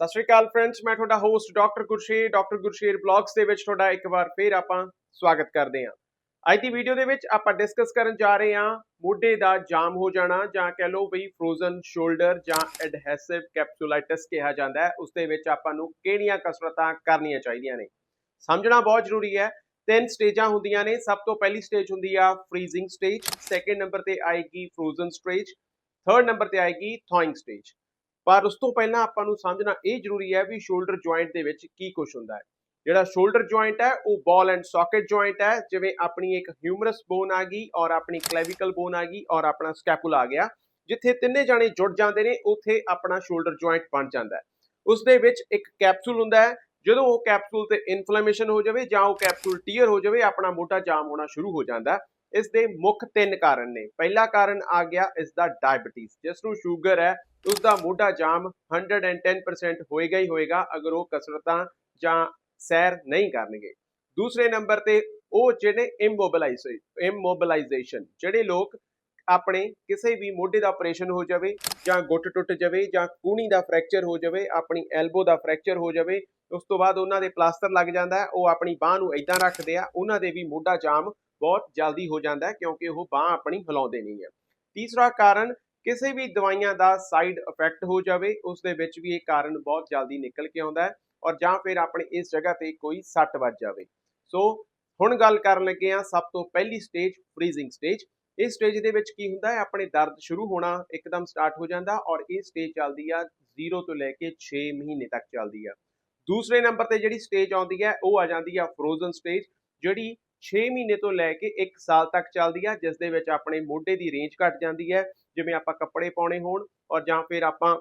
ਸਤਿ ਸ਼੍ਰੀ ਅਕਾਲ ਫਰੈਂਡਸ ਮੈਂ ਤੁਹਾਡਾ host doctor Gursher doctor Gursher blogs ਦੇ ਵਿੱਚ ਤੁਹਾਡਾ ਇੱਕ ਵਾਰ ਫੇਰ ਆਪਾਂ ਸਵਾਗਤ ਕਰਦੇ ਹਾਂ। ਅੱਜ ਦੀ ਵੀਡੀਓ ਦੇ ਵਿੱਚ ਆਪਾਂ ਡਿਸਕਸ ਕਰਨ ਜਾ ਰਹੇ ਹਾਂ ਮੋਢੇ ਦਾ ਜਾਮ ਹੋ ਜਾਣਾ ਜਾਂ ਕਹਿ ਲਓ ਵੀ ਫਰੋਜ਼ਨ ਸ਼ੋਲਡਰ ਜਾਂ ਐਡਹੈਸਿਵ ਕੈਪਸੂਲਾਈਟਿਸ ਕਿਹਾ ਜਾਂਦਾ ਹੈ, ਉਸ ਦੇ ਵਿੱਚ ਆਪਾਂ ਨੂੰ ਕਿਹੜੀਆਂ ਕਸਰਤਾਂ ਕਰਨੀਆਂ ਚਾਹੀਦੀਆਂ ਨੇ। ਸਮਝਣਾ ਬਹੁਤ ਜ਼ਰੂਰੀ ਹੈ, ਤਿੰਨ ਸਟੇਜਾਂ ਹੁੰਦੀਆਂ ਨੇ, ਸਭ ਤੋਂ ਪਹਿਲੀ ਸਟੇਜ ਹੁੰਦੀ ਆ ਫ੍ਰੀਜ਼ਿੰਗ ਸਟੇਜ ਸੈਕੰਡ ਨੰਬਰ ਤੇ ਆਏਗੀ ਫਰੋਜ਼ਨ ਸਟੇਜ ਥਰਡ ਨੰਬਰ ਤੇ ਆਏਗੀ ਥੌਇੰਗ ਸਟੇਜ ਪਰ ਉਸ ਤੋਂ ਪਹਿਲਾਂ ਆਪਾਂ ਨੂੰ ਸਮਝਣਾ ਇਹ ਜ਼ਰੂਰੀ ਹੈ ਵੀ ਸ਼ੋਲਡਰ ਜੁਆਇੰਟ ਦੇ ਵਿੱਚ ਕੀ ਕੁਝ ਹੁੰਦਾ ਹੈ। ਜਿਹੜਾ ਸ਼ੋਲਡਰ ਜੁਆਇੰਟ ਹੈ, ਉਹ ਬਾਲ ਐਂਡ ਸਾਕਟ ਜੁਆਇੰਟ ਹੈ, ਜਿਵੇਂ ਆਪਣੀ ਇੱਕ ਹਿਊਮਰਸ ਬੋਨ ਆ ਗਈ ਔਰ ਆਪਣੀ ਕਲੈਵਿਕਲ ਬੋਨ ਆ ਗਈ ਔਰ ਆਪਣਾ ਸਕੈਪੂਲ ਆ ਗਿਆ। ਜਿੱਥੇ ਤਿੰਨੇ ਜਾਣੇ ਜੁੜ ਜਾਂਦੇ ਨੇ, ਉੱਥੇ ਆਪਣਾ ਸ਼ੋਲਡਰ ਜੁਆਇੰਟ ਬਣ ਜਾਂਦਾ ਹੈ। ਉਸ ਦੇ ਵਿੱਚ ਇੱਕ ਕੈਪਸੂਲ ਹੁੰਦਾ ਹੈ, ਜਦੋਂ ਉਹ ਕੈਪਸੂਲ ਤੇ ਇਨਫਲੇਮੇਸ਼ਨ ਹੋ ਜਾਵੇ ਜਾਂ ਉਹ ਕੈਪਸੂਲ ਟੀਅਰ ਹੋ ਜਾਵੇ, ਆਪਣਾ ਮੋਟਾ ਜਾਮ ਹੋਣਾ ਸ਼ੁਰੂ ਹੋ ਜਾਂਦਾ ਇਸ ਦੇ ਮੁੱਖ ਤਿੰਨ ਕਾਰਨ ਨੇ। ਪਹਿਲਾ ਕਾਰਨ ਆ ਗਿਆ ਇਸ ਦਾ ਡਾਇਬੀਟੀਜ਼ ਜਿਸ ਨੂੰ ਸ਼ੂਗਰ ਹੈ ਉਸ ਦਾ ਮੋਢਾ ਜਾਮ 110% ਹੋਏਗਾ ਹੀ ਹੋਏਗਾ ਅਗਰ ਉਹ ਕਸਰਤਾਂ ਜਾਂ ਸੈਰ ਨਹੀਂ ਕਰਨਗੇ। ਦੂਸਰੇ ਨੰਬਰ ਤੇ ਉਹ ਜਿਹੜੇ ਇਮੋਬਿਲਾਈਜ਼ੇਸ਼ਨ ਇਮੋਬਿਲਾਈਜ਼ੇਸ਼ਨ ਜਿਹੜੇ ਲੋਕ ਆਪਣੇ ਕਿਸੇ ਵੀ ਮੋਢੇ ਦਾ ਆਪਰੇਸ਼ਨ ਹੋ ਜਾਵੇ ਜਾਂ ਗੁੱਟ ਟੁੱਟ ਜਾਵੇ ਜਾਂ ਕੂਣੀ ਦਾ ਫ੍ਰੈਕਚਰ ਹੋ ਜਾਵੇ, ਆਪਣੀ ਐਲਬੋ ਦਾ ਫ੍ਰੈਕਚਰ ਹੋ ਜਾਵੇ, ਉਸ ਤੋਂ ਬਾਅਦ ਉਹਨਾਂ ਦੇ ਪਲਾਸਟਰ ਲੱਗ ਜਾਂਦਾ ਉਹ ਆਪਣੀ ਬਾਹ ਨੂੰ ਇਦਾਂ ਰੱਖਦੇ ਆ, ਉਹਨਾਂ ਦੇ ਵੀ ਮੋਢਾ ਜਾਮ ਬਹੁਤ ਜਲਦੀ ਹੋ ਜਾਂਦਾ ਕਿਉਂਕਿ ਉਹ ਬਾਹ ਆਪਣੀ ਹਿਲਾਉਂਦੇ ਨਹੀਂ ਹੈ। ਤੀਸਰਾ ਕਾਰਨ ਕਿਸੇ ਵੀ ਦਵਾਈਆਂ ਦਾ ਸਾਈਡ ਇਫੈਕਟ ਹੋ ਜਾਵੇ ਉਸ ਦੇ ਵਿੱਚ ਵੀ ਇਹ ਕਾਰਨ ਬਹੁਤ ਜਲਦੀ ਨਿਕਲ ਕੇ ਆਉਂਦਾ ਹੈ ਔਰ ਜਾਂ ਫਿਰ ਆਪਣੇ ਇਸ ਜਗ੍ਹਾ ਤੇ ਕੋਈ ਸੱਟ ਵੱਜ ਜਾਵੇ। ਸੋ ਹੁਣ ਗੱਲ ਕਰਨ ਲੱਗੇ ਆ ਸਭ ਤੋਂ ਪਹਿਲੀ ਸਟੇਜ ਫ੍ਰੀਜ਼ਿੰਗ ਸਟੇਜ ਇਸ ਸਟੇਜ ਦੇ ਵਿੱਚ ਕੀ ਹੁੰਦਾ ਹੈ? ਆਪਣੇ ਦਰਦ ਸ਼ੁਰੂ ਹੋਣਾ ਇੱਕਦਮ ਸਟਾਰਟ ਹੋ ਜਾਂਦਾ ਔਰ ਇਹ ਸਟੇਜ ਚੱਲਦੀ ਆ 0 ਤੋਂ ਲੈ ਕੇ 6 ਮਹੀਨੇ ਤੱਕ ਚੱਲਦੀ ਆ। ਦੂਸਰੇ ਨੰਬਰ ਤੇ ਜਿਹੜੀ ਸਟੇਜ ਆਉਂਦੀ ਹੈ, ਉਹ ਆ ਜਾਂਦੀ ਆ ਫਰੋਜ਼ਨ ਸਟੇਜ ਜਿਹੜੀ 6 ਮਹੀਨੇ ਤੋਂ ਲੈ ਕੇ 1 ਸਾਲ ਤੱਕ ਚੱਲਦੀ ਆ ਜਿਸ ਦੇ ਵਿੱਚ ਆਪਣੇ ਮੋਢੇ ਦੀ ਰੇਂਜ ਘਟ ਜਾਂਦੀ ਹੈ ਜਿਵੇਂ ਆਪਾਂ ਕੱਪੜੇ ਪਾਉਣੇ ਹੋਣ ਔਰ ਜਾਂ ਫਿਰ ਆਪਾਂ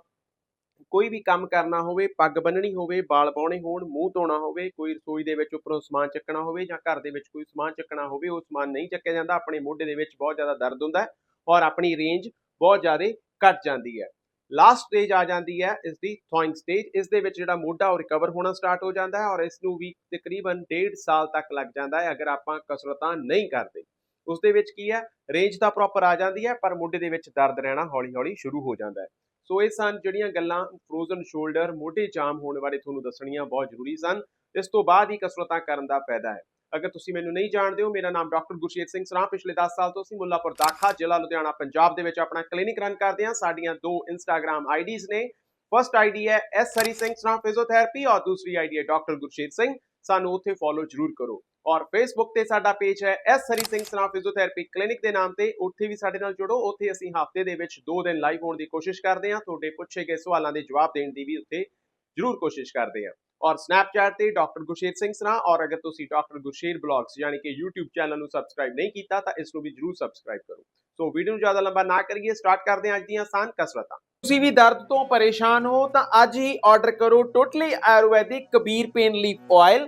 ਕੋਈ ਵੀ ਕੰਮ ਕਰਨਾ ਹੋਵੇ, ਪੱਗ ਬੰਨਣੀ ਹੋਵੇ, ਵਾਲ ਪਾਉਣੇ ਹੋਣ, ਮੂੰਹ ਧੋਣਾ ਹੋਵੇ, ਕੋਈ ਰਸੋਈ ਦੇ ਵਿੱਚ ਉੱਪਰੋਂ ਸਮਾਨ ਚੱਕਣਾ ਹੋਵੇ ਜਾਂ ਘਰ ਦੇ ਵਿੱਚ ਕੋਈ ਸਮਾਨ ਚੱਕਣਾ ਹੋਵੇ, ਉਹ ਸਮਾਨ ਨਹੀਂ ਚੱਕਿਆ ਜਾਂਦਾ, ਆਪਣੇ ਮੋਢੇ ਦੇ ਵਿੱਚ ਬਹੁਤ ਜ਼ਿਆਦਾ ਦਰਦ ਹੁੰਦਾ ਹੈ ਔਰ ਆਪਣੀ ਰੇਂਜ ਬਹੁਤ ਜ਼ਿਆਦਾ ਘਟ ਜਾਂਦੀ ਹੈ। ਲਾਸਟ ਸਟੇਜ ਆ ਜਾਂਦੀ ਹੈ ਇਸ ਦੀ ਥੋਇੰਗ ਸਟੇਜ ਇਸ ਦੇ ਵਿੱਚ ਜਿਹੜਾ ਮੋਢਾ ਉਹ ਰਿਕਵਰ ਹੋਣਾ ਸਟਾਰਟ ਹੋ ਜਾਂਦਾ ਹੈ ਔਰ ਇਸ ਨੂੰ ਵੀ ਤਕਰੀਬਨ 1.5 ਸਾਲ ਤੱਕ ਲੱਗ ਜਾਂਦਾ ਹੈ ਅਗਰ ਆਪਾਂ ਕਸਰਤਾਂ ਨਹੀਂ ਕਰਦੇ। ਉਸ ਦੇ ਵਿੱਚ ਕੀ ਹੈ ਰੇਂਜ ਤਾਂ ਪ੍ਰੋਪਰ ਆ ਜਾਂਦੀ ਹੈ, ਪਰ ਮੋਢੇ ਦੇ ਵਿੱਚ ਦਰਦ ਰਹਿਣਾ ਹੌਲੀ-ਹੌਲੀ ਸ਼ੁਰੂ ਹੋ ਜਾਂਦਾ ਹੈ। ਸੋ ਇਹ ਸਨ ਜਿਹੜੀਆਂ ਗੱਲਾਂ ਫਰੋਜ਼ਨ ਸ਼ੋਲਡਰ ਮੋਢੇ ਜਾਮ ਹੋਣ ਬਾਰੇ ਤੁਹਾਨੂੰ ਦੱਸਣੀਆਂ ਬਹੁਤ ਜ਼ਰੂਰੀ ਸਨ। ਇਸ ਤੋਂ ਬਾਅਦ ਹੀ ਕਸਰਤਾਂ ਕਰਨ ਦਾ ਫਾਇਦਾ ਹੈ। ਅਗਰ ਤੁਸੀਂ ਮੈਨੂੰ ਨਹੀਂ ਜਾਣਦੇ ਹੋ, ਮੇਰਾ ਨਾਮ ਡਾਕਟਰ ਗੁਰਸ਼ੇਰ ਸਿੰਘ ਸਰਾਂ। ਪਿਛਲੇ 10 ਸਾਲ ਤੋਂ ਅਸੀਂ ਮੁੱਲਾਪੁਰ ਦਾਖਾ ਜ਼ਿਲ੍ਹਾ ਲੁਧਿਆਣਾ, ਪੰਜਾਬ ਦੇ ਵਿੱਚ ਆਪਣਾ ਕਲੀਨਿਕ ਰਨ ਕਰਦੇ ਹਾਂ। ਸਾਡੀਆਂ ਦੋ ਇੰਸਟਾਗ੍ਰam ਆਈਡੀਜ਼ ਨੇ। ਫਰਸਟ ਆਈਡੀ ਹੈ ਐਸ ਹਰੀ ਸਿੰਘ ਸਰਾਂ ਫਿਜ਼ੀਓਥੈਰੇਪੀ ਔਰ ਦੂਸਰੀ ਆਈਡੀ ਹੈ ਡਾਕਟਰ ਗੁਰਸ਼ੇਰ ਸਿੰਘ। ਸਾਨੂੰ ਉੱਥੇ ਫੋਲੋ ਜ਼ਰੂਰ ਕਰੋ। ਔਰ ਫੇਸਬੁੱਕ ਤੇ ਸਾਡਾ ਪੇਜ ਹੈ S Hari Singh Sran physiotherapy clinic ਦੇ ਨਾਮ ਤੇ। ਉੱਥੇ ਵੀ ਸਾਡੇ ਨਾਲ ਜੁੜੋ। ਉੱਥੇ ਅਸੀਂ ਹਫ਼ਤੇ ਦੇ ਵਿੱਚ 2 ਦਿਨ ਲਾਈਵ ਹੋਣ ਦੀ ਕੋਸ਼ਿਸ਼ ਕਰਦੇ ਹਾਂ। ਤੁਹਾਡੇ ਪੁੱਛੇ ਗਏ ਸਵਾਲਾਂ ਦੇ ਜਵਾਬ ਦੇਣ ਦੀ ਵੀ ਉੱਥੇ ਜ਼ਰੂਰ ਕੋਸ਼ਿਸ਼ ਕਰਦੇ ਹਾਂ। ਔਰ ਸਨੈਪਚੈਟ ਤੇ ਡਾਕਟਰ ਗੁਰਸ਼ੇਰ ਸਿੰਘ ਸਰਾਂ ਔਰ ਅਗਰ ਤੁਸੀਂ ਡਾਕਟਰ ਗੁਰਸ਼ੇਰ ਬਲੌਗਸ ਯਾਨੀ ਕਿ YouTube ਚੈਨਲ ਨੂੰ ਸਬਸਕ੍ਰਾਈਬ ਨਹੀਂ ਕੀਤਾ, ਤਾਂ ਇਸ ਨੂੰ ਵੀ ਜ਼ਰੂਰ ਸਬਸਕ੍ਰਾਈਬ ਕਰੋ। ਸੋ ਵੀਡੀਓ ਨੂੰ ਜ਼ਿਆਦਾ ਲੰਬਾ ਨਾ ਕਰੀਏ। ਸਟਾਰਟ ਕਰਦੇ ਹਾਂ ਅੱਜ ਦੀਆਂ ਆਸਾਨ ਕਸਰਤਾਂ। ਤੁਸੀਂ ਵੀ ਦਰਦ ਤੋਂ ਪਰੇਸ਼ਾਨ ਹੋ ਤਾਂ ਅੱਜ ਹੀ ਆਰਡਰ ਕਰੋ totally Ayurvedic Kabir pain leaf oil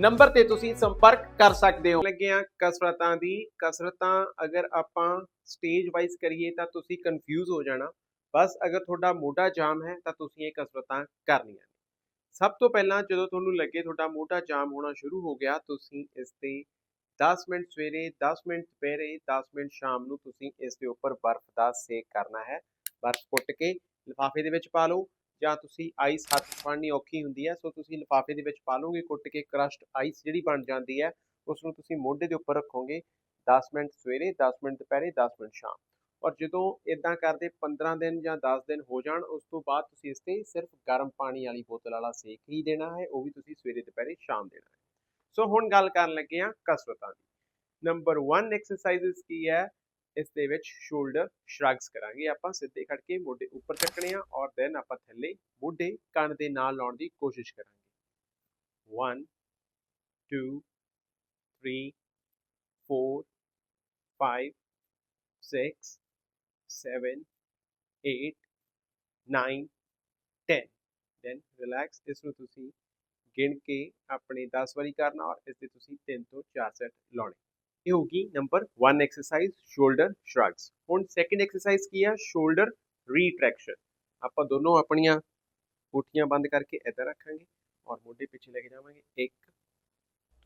number ਤੇ ਤੁਸੀਂ ਸੰਪਰਕ ਕਰ ਸਕਦੇ ਹੋ। ਲੱਗੇ ਆ ਕਸਰਤਾਂ ਦੀ। ਕਸਰਤਾਂ ਅਗਰ ਆਪਾਂ ਸਟੇਜ ਵਾਈਜ਼ ਕਰੀਏ ਤਾਂ ਤੁਸੀਂ ਕਨਫਿਊਜ਼ ਹੋ ਜਾਣਾ। ਬਸ ਅਗਰ ਤੁਹਾਡਾ ਮੋਢਾ ਜਾਮ ਹੈ ਤਾਂ ਤੁਸੀਂ ਇਹ ਕਸਰਤਾਂ ਕਰਨੀਆਂ ਸਭ ਤੋਂ ਪਹਿਲਾਂ ਜਦੋਂ ਤੁਹਾਨੂੰ ਲੱਗੇ ਤੁਹਾਡਾ ਮੋਢਾ ਜਾਮ ਹੋਣਾ ਸ਼ੁਰੂ ਹੋ ਗਿਆ, ਤੁਸੀਂ ਇਸ ਤੇ 10 ਮਿੰਟ ਸਵੇਰੇ 10 ਮਿੰਟ ਦੁਪਹਿਰੇ 10 ਮਿੰਟ ਸ਼ਾਮ ਨੂੰ ਤੁਸੀਂ ਇਸ ਦੇ ਉੱਪਰ ਬਰਫ਼ ਦਾ ਸੇਕ ਕਰਨਾ ਹੈ। ਬਰਫ਼ ਪੁੱਟ ਕੇ ਲਿਫਾਫੇ ਦੇ ਵਿੱਚ ਪਾ ਲਓ। ਜਾਂ ਤੁਸੀਂ ਆਈਸ ਹੱਥ ਫੜਨੀ ਔਖੀ ਹੁੰਦੀ ਹੈ, ਸੋ ਤੁਸੀਂ ਲਿਫਾਫੇ ਦੇ ਵਿੱਚ ਪਾ ਲਓਗੇ, ਕੁੱਟ ਕੇ ਕ੍ਰਸ਼ਡ ਆਈਸ ਜਿਹੜੀ ਬਣ ਜਾਂਦੀ ਹੈ ਉਸ ਨੂੰ ਤੁਸੀਂ ਮੋਢੇ ਦੇ ਉੱਪਰ ਰੱਖੋਗੇ 10 ਮਿੰਟ ਸਵੇਰੇ 10 ਮਿੰਟ ਦੁਪਹਿਰੇ 10 ਮਿੰਟ ਸ਼ਾਮ। ਔਰ ਜਦੋਂ ਇਦਾਂ ਕਰਦੇ 15 ਦਿਨ ਜਾਂ 10 ਦਿਨ ਹੋ ਜਾਣ, ਉਸ ਤੋਂ ਬਾਅਦ ਤੁਸੀਂ ਇਸ ਤੇ ਸਿਰਫ ਗਰਮ ਪਾਣੀ ਵਾਲੀ ਬੋਤਲ ਵਾਲਾ ਸੇਕ ਹੀ ਦੇਣਾ ਹੈ, ਉਹ ਵੀ ਤੁਸੀਂ ਸਵੇਰੇ, ਦੁਪਹਿਰੇ, ਸ਼ਾਮ ਦੇਣਾ ਹੈ। ਸੋ ਹੁਣ ਗੱਲ ਕਰਨ ਲੱਗੇ ਆ ਕਸਰਤਾਂ ਦੀ। ਨੰਬਰ 1 ਐਕਸਰਸਾਈਜ਼ ਕੀ ਹੈ? ਇਸ ਦੇ ਵਿੱਚ ਸ਼ੋਲਡਰ ਸ਼ਰਗਸ ਕਰਾਂਗੇ ਆਪਾਂ, ਸਿੱਧੇ ਖੜ ਕੇ ਮੋਢੇ ਉੱਪਰ ਚੱਕਣੇ ਆ ਔਰ ਦੈਨ ਆਪਾਂ ਥੱਲੇ ਮੋਢੇ ਕੰਨ ਦੇ ਨਾਲ ਲਾਉਣ ਦੀ ਕੋਸ਼ਿਸ਼ ਕਰਾਂਗੇ। 1 2 3 4 5 6 7 8 9 10 ਦੈਨ ਰਿਲੈਕਸ ਇਸ ਨੂੰ ਤੁਸੀਂ ਗਿਣ ਕੇ ਆਪਣੇ 10 ਵਾਰੀ ਕਰਨਾ ਔਰ ਇਸ ਦੇ ਤੁਸੀਂ 3 ਤੋਂ 4 ਸੈਟ ਲਾਉਣੇ। ਇਹ ਹੋਗੀ ਨੰਬਰ 1 ਐਕਸਰਸਾਈਜ਼ ਸ਼ੋਲਡਰ ਸ਼ਰਗਸ ਹੁਣ ਸੈਕੰਡ ਐਕਸਰਸਾਈਜ਼ ਕੀ ਆ ਸ਼ੋਲਡਰ ਰੀਟ੍ਰੈਕਸ਼ਨ ਆਪਾਂ ਦੋਨੋਂ ਆਪਣੀਆਂ ਕੋਠੀਆਂ ਬੰਦ ਕਰਕੇ ਇੱਧਰ ਰੱਖਾਂਗੇ ਔਰ ਮੋਢੇ ਪਿੱਛੇ ਲੈ ਕੇ ਜਾਵਾਂਗੇ 1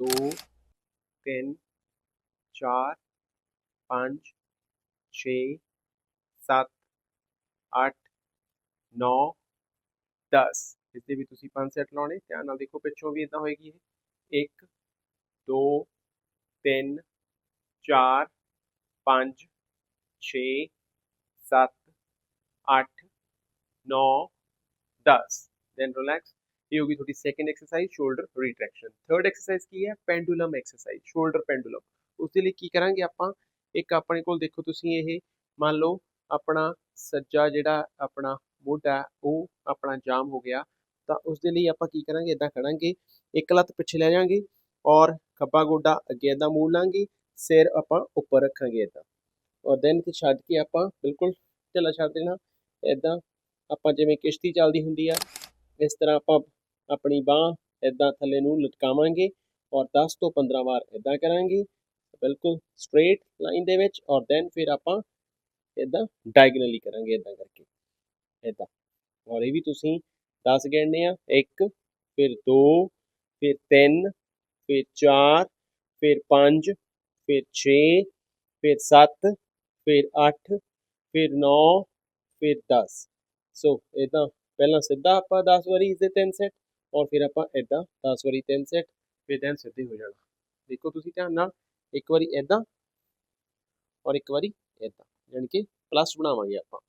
2 3 4 5 6 7 8 9 10 ਇਸ ਦੇ ਵੀ ਤੁਸੀਂ ਪੰਜ ਸੈਟ ਲਾਉਣੇ ਧਿਆਨ ਨਾਲ ਦੇਖੋ ਪਿੱਛੋਂ ਵੀ ਇਦਾਂ ਹੋਏਗੀ ਇਹ 1 2 3 4 5 6 7 8 9 10 then relax. ਇਹ ਹੋਗੀ ਤੁਹਾਡੀ second exercise shoulder retraction third exercise ਕੀ ਹੈ? ਪੈਂਡੂਲਮ ਐਕਸਰਸਾਈਜ਼ ਸ਼ੋਲਡਰ ਪੈਂਡੂਲਮ ਉਸ ਦੇ ਲਈ ਕੀ ਕਰਾਂਗੇ ਆਪਾਂ? ਇੱਕ ਆਪਣੇ ਕੋਲ ਦੇਖੋ ਤੁਸੀਂ ਇਹ, ਮੰਨ ਲਓ ਆਪਣਾ ਸੱਜਾ ਜਿਹੜਾ ਆਪਣਾ ਮੋਢਾ ਉਹ ਆਪਣਾ ਜਾਮ ਹੋ ਗਿਆ। ਤਾਂ ਉਸ ਦੇ ਲਈ ਆਪਾਂ ਕੀ ਕਰਾਂਗੇ? ਇਦਾਂ ਖੜਾਂਗੇ ਇੱਕ ਲੱਤ ਪਿੱਛੇ ਲੈ ਜਾਾਂਗੇ ਔਰ ਖੱਬਾ ਗੋਡਾ ਅੱਗੇ ਇਦਾਂ ਮੋੜ ਲਾਂਗੇ। ਸਿਰ ਆਪਾਂ ਉੱਪਰ ਰੱਖਾਂਗੇ ਇਦਾਂ ਔਰ ਦੈਨ ਤੇ ਛੱਡ ਕੇ ਆਪਾਂ ਬਿਲਕੁਲ ਢਿੱਲਾ ਛੱਡ ਦੇਣਾ। ਇਦਾਂ ਆਪਾਂ ਜਿਵੇਂ ਕਿਸ਼ਤੀ ਚੱਲਦੀ ਹੁੰਦੀ ਆ, ਇਸ ਤਰ੍ਹਾਂ ਆਪਾਂ ਆਪਣੀ ਬਾਹ ਇਦਾਂ ਥੱਲੇ ਨੂੰ ਲਟਕਾਵਾਂਗੇ ਔਰ 10 ਤੋਂ 15 ਵਾਰ ਇਦਾਂ ਕਰਾਂਗੇ, ਬਿਲਕੁਲ ਸਟ੍ਰੇਟ ਲਾਈਨ ਦੇ ਵਿੱਚ ਔਰ ਦੈਨ ਫਿਰ ਆਪਾਂ ਇਦਾਂ ਡਾਇਗਨਲੀ ਕਰਾਂਗੇ ਇਦਾਂ ਕਰਕੇ। ਇਦਾਂ ਔਰ ਇਹ ਵੀ ਤੁਸੀਂ 10 ਗਿਣਨੇ ਆ 1 ਫਿਰ 2 ਫਿਰ 3 ਫਿਰ 4 ਫਿਰ 5 ਫਿਰ 6 ਫਿਰ 7 ਫਿਰ 8 ਫਿਰ 9 ਫਿਰ 10 ਸੋ ਇਦਾਂ ਪਹਿਲਾਂ ਸਿੱਧਾ ਆਪਾਂ 10 ਵਾਰੀ ਇਸਦੇ ਤਿੰਨ ਸੈਟ ਔਰ ਫਿਰ ਆਪਾਂ ਇਦਾਂ 10 ਵਾਰੀ ਤਿੰਨ ਸੈਟ ਫਿਰ ਦੈਨ ਸਿੱਧੇ ਹੋ ਜਾਣਾ। ਦੇਖੋ ਤੁਸੀਂ ਧਿਆਨ ਨਾਲ, ਇੱਕ ਵਾਰੀ ਇਦਾਂ ਔਰ ਇੱਕ ਵਾਰੀ ਇਦਾਂ ਯਾਨੀ ਕਿ ਪਲੱਸ ਬਣਾਵਾਂਗੇ ਆਪਾਂ।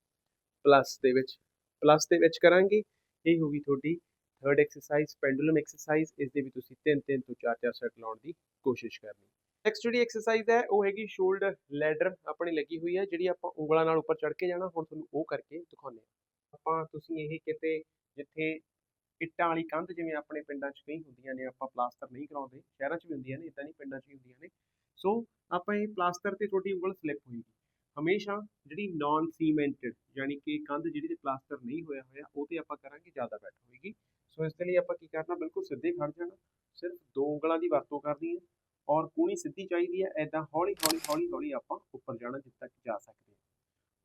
ਪਲੱਸ ਦੇ ਵਿੱਚ ਪਲੱਸ ਦੇ ਵਿੱਚ ਕਰਾਂਗੇ, ਇਹ ਹੋਗੀ ਤੁਹਾਡੀ ਥਰਡ ਐਕਸਰਸਾਈਜ਼ ਪੈਂਡੂਲਮ ਐਕਸਰਸਾਈਜ਼ ਇਸ ਦੇ ਵੀ ਤੁਸੀਂ 3 3 ਤੋਂ 4 4 ਸੈਟ ਲਾਉਣ ਦੀ ਕੋਸ਼ਿਸ਼ ਕਰਨੀ। ਨੈਕਸਟ ਜਿਹੜੀ ਐਕਸਰਸਾਈਜ਼ ਹੈ, ਉਹ ਹੈਗੀ ਸ਼ੋਲਡਰ ਲੈਡਰ ਆਪਣੀ ਲੱਗੀ ਹੋਈ ਹੈ, ਜਿਹੜੀ ਆਪਾਂ ਉਂਗਲਾਂ ਨਾਲ ਉੱਪਰ ਚੜ ਕੇ ਜਾਣਾ, ਹੁਣ ਤੁਹਾਨੂੰ ਉਹ ਕਰਕੇ ਦਿਖਾਉਂਦੇ ਹਾਂ। ਆਪਾਂ ਤੁਸੀਂ ਇਹ ਕਿਤੇ ਜਿੱਥੇ ਇੱਟਾਂ ਵਾਲੀ ਕੰਧ ਜਿਵੇਂ ਆਪਣੇ ਪਿੰਡਾਂ 'ਚ ਕਈ ਹੁੰਦੀਆਂ ਨੇ, ਆਪਾਂ ਪਲਾਸਟਰ ਨਹੀਂ ਕਰਾਉਂਦੇ, ਸ਼ਹਿਰਾਂ 'ਚ ਵੀ ਹੁੰਦੀਆਂ ਨੇ, ਇਦਾਂ ਨਹੀਂ ਪਿੰਡਾਂ 'ਚ ਵੀ ਹੁੰਦੀਆਂ ਨੇ। ਸੋ ਆਪਾਂ ਇਹ ਪਲਾਸਟਰ ਤੇ ਤੁਹਾਡੀ ਉਂਗਲ ਸਲਿੱਪ ਹੋਏਗੀ। ਹਮੇਸ਼ਾ ਜਿਹੜੀ ਨਾਨ ਸੀਮੈਂਟਡ ਯਾਨੀ ਕਿ ਕੰਧ ਜਿਹੜੀ ਤੇ ਪਲਾਸਟਰ ਨਹੀਂ ਹੋਇਆ ਹੋਇਆ, ਉਹ ਤੇ ਆਪਾਂ ਕਰਾਂਗੇ ਜ਼ਿਆਦਾ ਬੈਟਰ ਹੋਏਗੀ। ਸੋ ਇਸ ਦੇ ਲਈ ਆਪਾਂ ਕੀ ਕਰਨਾ, ਬਿਲਕੁਲ ਸਿੱਧੇ ਖੜ ਜਾਣਾ, ਸਿਰਫ ਦੋ ਉਂਗਲਾਂ ਦੀ ਵਰਤੋਂ ਕਰਨੀ ਹੈ। ਔਰ ਕੂਣੀ ਸਿੱਧੀ ਚਾਹੀਦੀ ਹੈ ਐਦਾਂ ਹੌਲੀ ਹੌਲੀ ਹੌਲੀ ਹੌਲੀ ਆਪਾਂ ਉੱਪਰ ਜਾਣਾ ਜਿੱਥੇ ਤੱਕ ਜਾ ਸਕਦੇ ਹਾਂ।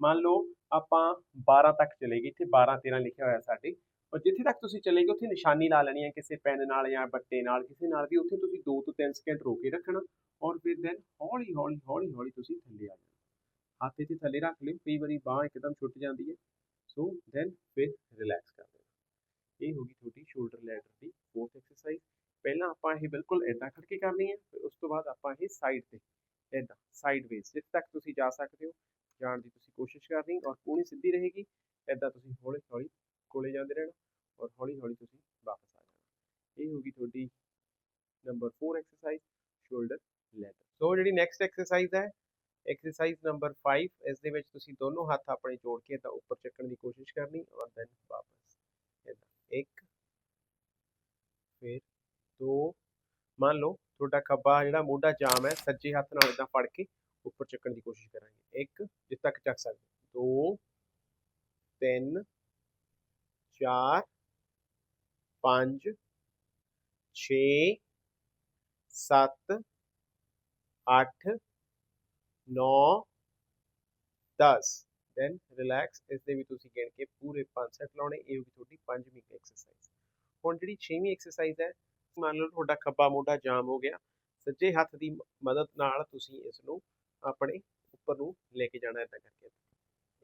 ਮੰਨ ਲਓ ਆਪਾਂ 12 ਤੱਕ ਚਲੇ ਗਏ ਇੱਥੇ 12 13 ਲਿਖਿਆ ਹੋਇਆ ਸਾਡੇ। ਔਰ ਜਿੱਥੇ ਤੱਕ ਤੁਸੀਂ ਚਲੇ ਗਏ ਉੱਥੇ ਨਿਸ਼ਾਨੀ ਲਾ ਲੈਣੀ ਹੈ, ਕਿਸੇ ਪੈਨ ਨਾਲ ਜਾਂ ਬੱਟੇ ਨਾਲ, ਕਿਸੇ ਨਾਲ ਵੀ, ਉੱਥੇ ਤੁਸੀਂ 2 ਤੋਂ 3 ਸਕਿੰਟ ਰੋਕ ਕੇ ਰੱਖਣਾ ਔਰ ਫਿਰ ਦੈਨ ਹੌਲੀ ਹੌਲੀ ਹੌਲੀ ਹੌਲੀ ਤੁਸੀਂ ਥੱਲੇ ਆ ਜਾਣਾ। ਹੱਥ ਇੱਥੇ ਥੱਲੇ ਰੱਖ ਲਿਓ, ਕਈ ਵਾਰੀ ਬਾਹ ਇੱਕਦਮ ਛੁੱਟ ਜਾਂਦੀ ਹੈ। ਸੋ ਦੈਨ ਫਿਰ ਰਿਲੈਕਸ ਕਰ ਦੇਣਾ ਇਹ ਹੋਗੀ ਤੁਹਾਡੀ ਸ਼ੋਲਡਰ ਲੈਟਰ ਦੀ ਫੋਰਥ ਐਕਸਰਸਾਈਜ਼ ਪਹਿਲਾਂ ਆਪਾਂ ਇਹ ਬਿਲਕੁਲ ਇਦਾਂ ਖੜ ਕੇ ਕਰਨੀ ਹੈ, ਫਿਰ ਉਸ ਤੋਂ ਬਾਅਦ ਆਪਾਂ ਇਹ ਸਾਈਡ ਤੇ ਇਦਾਂ ਸਾਈਡਵੇਜ਼ ਜਿੱਥੇ ਤੱਕ ਤੁਸੀਂ ਜਾ ਸਕਦੇ ਹੋ, ਜਾਣ ਦੀ ਤੁਸੀਂ ਕੋਸ਼ਿਸ਼ ਕਰਨੀ ਔਰ ਪੂਰੀ ਸਿੱਧੀ ਰਹੇਗੀ ਇਦਾਂ ਤੁਸੀਂ ਹੌਲੀ ਹੌਲੀ ਕੋਲੇ ਜਾਂਦੇ ਰਹਿਣਾ ਔਰ ਹੌਲੀ ਹੌਲੀ ਤੁਸੀਂ ਵਾਪਸ ਆ ਜਾਣਾ। ਇਹ ਹੋਗੀ ਤੁਹਾਡੀ number 4 exercise shoulder ladder so ਜਿਹੜੀ ਨੈਕਸਟ ਐਕਸਰਸਾਈਜ਼ ਹੈ ਐਕਸਰਸਾਈਜ਼ ਨੰਬਰ 5 ਇਸ ਦੇ ਵਿੱਚ ਤੁਸੀਂ ਦੋਨੋਂ ਹੱਥ ਆਪਣੇ ਜੋੜ ਕੇ ਤਾਂ ਉੱਪਰ ਚੱਕਣ ਦੀ ਕੋਸ਼ਿਸ਼ ਕਰਨੀ ਔਰ ਦੈਨ ਵਾਪਸ। ਇਦਾਂ ਇੱਕ, ਫਿਰ ਦੋ, ਮੰਨ ਲਓ ਤੁਹਾਡਾ ਖੱਬਾ ਜਿਹੜਾ ਮੋਢਾ ਜਾਮ ਹੈ, ਸੱਜੇ ਹੱਥ ਨਾਲ ਇਦਾਂ ਫੜ ਕੇ ਉੱਪਰ ਚੱਕਣ ਦੀ ਕੋਸ਼ਿਸ਼ ਕਰਾਂਗੇ। ਇੱਕ ਜਿੱਥੇ ਤੱਕ ਚੱਕ ਸਕਦੇ ਦੋ, ਤਿੰਨ, ਚਾਰ, ਪੰਜ, ਛੇ, ਸੱਤ, ਅੱਠ, ਨੌ 10 ਦੈਨ ਰਿਲੈਕਸ ਇਸ ਦੇ ਵੀ ਤੁਸੀਂ ਗਿਣ ਕੇ ਪੂਰੇ 5 ਸੈਟ ਲਾਉਣੇ। ਇਹ ਹੋਗੀ ਤੁਹਾਡੀ ਪੰਜਵੀਂ ਐਕਸਰਸਾਈਜ਼ ਹੁਣ ਜਿਹੜੀ ਛੇਵੀਂ ਐਕਸਰਸਾਈਜ਼ ਹੈ ਮੰਨ ਲਓ ਤੁਹਾਡਾ ਖੱਬਾ ਮੋਢਾ ਜਾਮ ਹੋ ਗਿਆ, ਸੱਜੇ ਹੱਥ ਦੀ ਮਦਦ ਨਾਲ ਤੁਸੀਂ ਇਸ ਨੂੰ ਆਪਣੇ ਉੱਪਰ ਨੂੰ ਲੈ ਕੇ ਜਾਣਾ ਇਦਾਂ ਕਰਕੇ।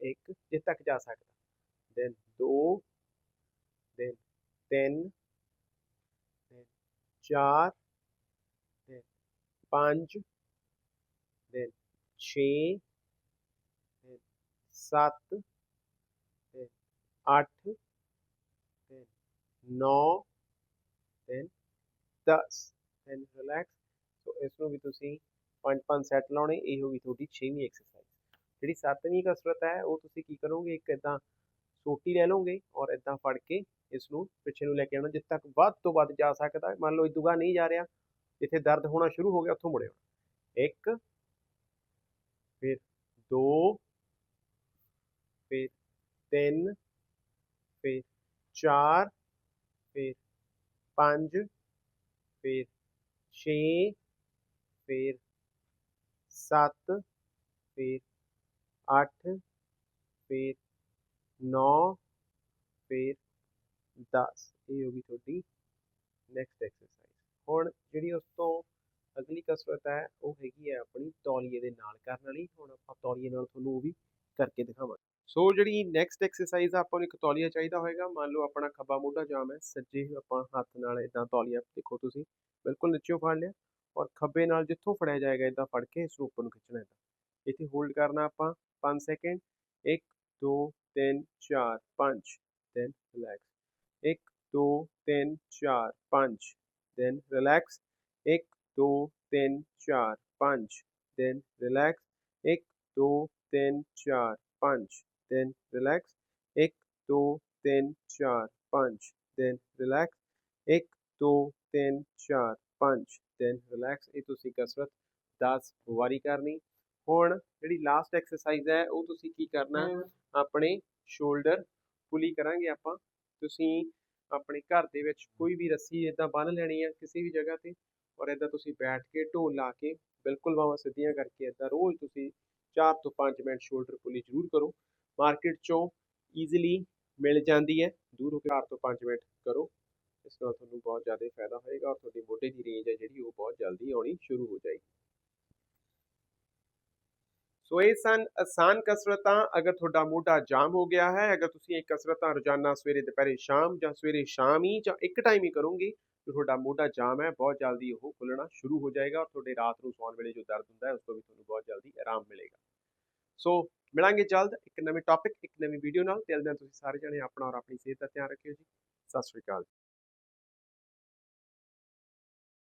ਇੱਕ ਜਿੱਥੇ ਤੱਕ ਜਾ ਸਕਦਾ। Then 2 then 3 then 4 then 5 then 6 then 7 then 8 then 9 then 10 then relax so ਇਸ ਨੂੰ ਵੀ ਤੁਸੀਂ ਪੰਜ ਪੰਜ ਸੈੱਟ ਲਾਉਣੇ, ਇਹ ਹੋਗੀ ਤੁਹਾਡੀ 6ਵੀਂ ਐਕਸਰਸਾਈਜ਼ ਜਿਹੜੀ 7ਵੀਂ ਕਸਰਤ ਹੈ, ਉਹ ਤੁਸੀਂ ਕੀ ਕਰੋਗੇ? ਇੱਕ ਇਦਾਂ ਸੋਟੀ ਲੈ ਲਓਗੇ ਔਰ ਇਦਾਂ ਫੜ ਕੇ ਇਸ ਨੂੰ ਪਿੱਛੇ ਨੂੰ ਲੈ ਕੇ ਆਉਣਾ, ਜਿੱਥੇ ਤੱਕ ਵੱਧ ਤੋਂ ਵੱਧ ਜਾ ਸਕਦਾ। ਮੰਨ ਲਓ ਇਦੂਗਾ ਨਹੀਂ ਜਾ ਰਿਹਾ, ਜਿੱਥੇ ਦਰਦ ਹੋਣਾ ਸ਼ੁਰੂ ਹੋ ਗਿਆ, ਉੱਥੋਂ ਮੁੜਿਓ ਇੱਕ, ਫਿਰ 2 ਫਿਰ 3 ਫਿਰ 4 ਫਿਰ 5 ਫਿਰ 6 ਫਿਰ 7 ਫਿਰ 8 ਫਿਰ 9 ਫਿਰ 10 ਇਹ ਹੋ ਗਈ ਤੁਹਾਡੀ ਨੈਕਸਟ ਐਕਸਰਸਾਈਜ਼ ਹੁਣ ਜਿਹੜੀ ਉਸ ਤੋਂ ਅਗਲੀ ਕਸਰਤ ਹੈ, ਉਹ ਹੈਗੀ ਹੈ ਆਪਣੀ ਤੌਲੀਏ ਦੇ ਨਾਲ ਕਰਨ ਵਾਲੀ। ਹੁਣ ਆਪਾਂ ਤੌਲੀਏ ਨਾਲ ਤੁਹਾਨੂੰ ਉਹ ਵੀ ਕਰਕੇ ਦਿਖਾਵਾਂਗੇ। ਸੋ ਜਿਹੜੀ ਨੈਕਸਟ ਐਕਸਰਸਾਈਜ਼ ਆ, ਆਪਾਂ ਨੂੰ ਇੱਕ ਤੌਲੀਆ ਚਾਹੀਦਾ ਹੋਏਗਾ। ਮੰਨ ਲਓ ਆਪਣਾ ਖੱਬਾ ਮੋਢਾ ਜਾਮ ਹੈ ਸੱਜੇ ਆਪਾਂ ਹੱਥ ਨਾਲ ਇਦਾਂ ਤੌਲੀਆ ਦੇਖੋ ਤੁਸੀਂ, ਬਿਲਕੁਲ ਨੀਚੇੋਂ ਫੜ ਲਿਆ ਔਰ ਖੱਬੇ ਨਾਲ ਜਿੱਥੋਂ ਫੜਿਆ ਜਾਏਗਾ ਇਦਾਂ ਫੜ ਕੇ ਇਸ ਨੂੰ ਉੱਪਰ ਨੂੰ ਖਿੱਚਣਾ ਇਦਾਂ ਇੱਥੇ ਹੋਲਡ ਕਰਨਾ ਆਪਾਂ 5 second 1 2 3 4 5 then relax 1 2 3 4 5 then relax 1 2 3 4 5 then relax 1 2 3 4 5 then relax. 1 2 3 4 5 then relax. 1 2 3 4 5 then relax. ਇਹ ਤੁਸੀਂ ਕਸਰਤ 10 ਵਾਰੀ ਕਰਨੀ। ਹੁਣ ਜਿਹੜੀ ਲਾਸਟ ਐਕਸਰਸਾਈਜ਼ ਹੈ ਉਹ ਤੁਸੀਂ ਕੀ ਕਰਨਾ? ਆਪਣੇ ਸ਼ੋਲਡਰ ਪੁਲੀ ਕਰਾਂਗੇ ਆਪਾਂ। ਤੁਸੀਂ ਆਪਣੇ ਘਰ ਦੇ ਵਿੱਚ ਕੋਈ ਵੀ ਰੱਸੀ ਇਦਾਂ ਬੰਨ ਲੈਣੀ ਹੈ ਕਿਸੇ ਵੀ ਜਗ੍ਹਾ ਤੇ ਔਰ ਇਦਾਂ ਤੁਸੀਂ ਬੈਠ ਕੇ ਢੋਲ ਲਾ ਕੇ ਬਿਲਕੁਲ ਬਾਹਾਂ ਸਿੱਧੀਆਂ ਕਰਕੇ ਇਦਾਂ ਰੋਜ਼ ਤੁਸੀਂ 4 ਤੋਂ 5 ਮਿੰਟ ਸ਼ੋਲਡਰ ਪੁਲੀ ਜ਼ਰੂਰ ਕਰੋ। ਮਾਰਕੀਟ ਚੋਂ ਈਜ਼ੀਲੀ ਮਿਲ ਜਾਂਦੀ ਹੈ। ਦੂਰ ਹੋ ਕੇ 4 ਤੋਂ 5 ਮਿੰਟ ਕਰੋ। ਇਸ ਨਾਲ ਤੁਹਾਨੂੰ ਬਹੁਤ ਜ਼ਿਆਦਾ ਫਾਇਦਾ ਹੋਏਗਾ ਔਰ ਤੁਹਾਡੀ ਮੋਢੇ ਦੀ ਰੇਂਜ ਹੈ ਜਿਹੜੀ ਉਹ ਬਹੁਤ ਜਲਦੀ ਆਉਣੀ ਸ਼ੁਰੂ ਹੋ ਜਾਏਗੀ। ਸੋ ਇਹ ਸਨ ਆਸਾਨ ਕਸਰਤਾਂ। ਅਗਰ ਤੁਹਾਡਾ ਮੋਢਾ ਜਾਮ ਹੋ ਗਿਆ ਹੈ, ਅਗਰ ਤੁਸੀਂ ਇਹ ਕਸਰਤਾਂ ਰੋਜ਼ਾਨਾ ਸਵੇਰੇ, ਦੁਪਹਿਰੇ, ਸ਼ਾਮ ਜਾਂ ਸਵੇਰੇ, ਸ਼ਾਮ ਹੀ ਜਾਂ ਇੱਕ ਟਾਈਮ ਹੀ ਕਰੋਗੇ, ਤਾਂ ਤੁਹਾਡਾ ਮੋਢਾ ਜਾਮ ਹੈ, ਬਹੁਤ ਜਲਦੀ ਉਹ ਖੁੱਲਣਾ ਸ਼ੁਰੂ ਹੋ ਜਾਏਗਾ ਔਰ ਤੁਹਾਡੇ ਰਾਤ ਨੂੰ ਸੌਣ ਵੇਲੇ ਜੋ ਦਰਦ ਹੁੰਦਾ ਹੈ, ਉਸ ਤੋਂ ਵੀ ਤੁਹਾਨੂੰ ਬਹੁਤ ਜਲਦੀ ਆਰਾਮ ਮਿਲੇਗਾ। ਸੋ ਮਿਲਾਂਗੇ ਜਲਦ, ਇੱਕ ਨਵੇਂ ਟੌਪਿਕ ਇੱਕ ਨਵੀਂ ਵੀਡੀਓ ਨਾਲ। ਤਿਲ ਦਿਨ ਤੁਸੀਂ ਸਾਰੇ ਜਣੇ ਆਪਣਾ ਔਰ ਆਪਣੀ ਸਿਹਤ ਦਾ ਧਿਆਨ ਰੱਖਿਓ ਜੀ। ਸਤਿ ਸ਼੍ਰੀ ਅਕਾਲ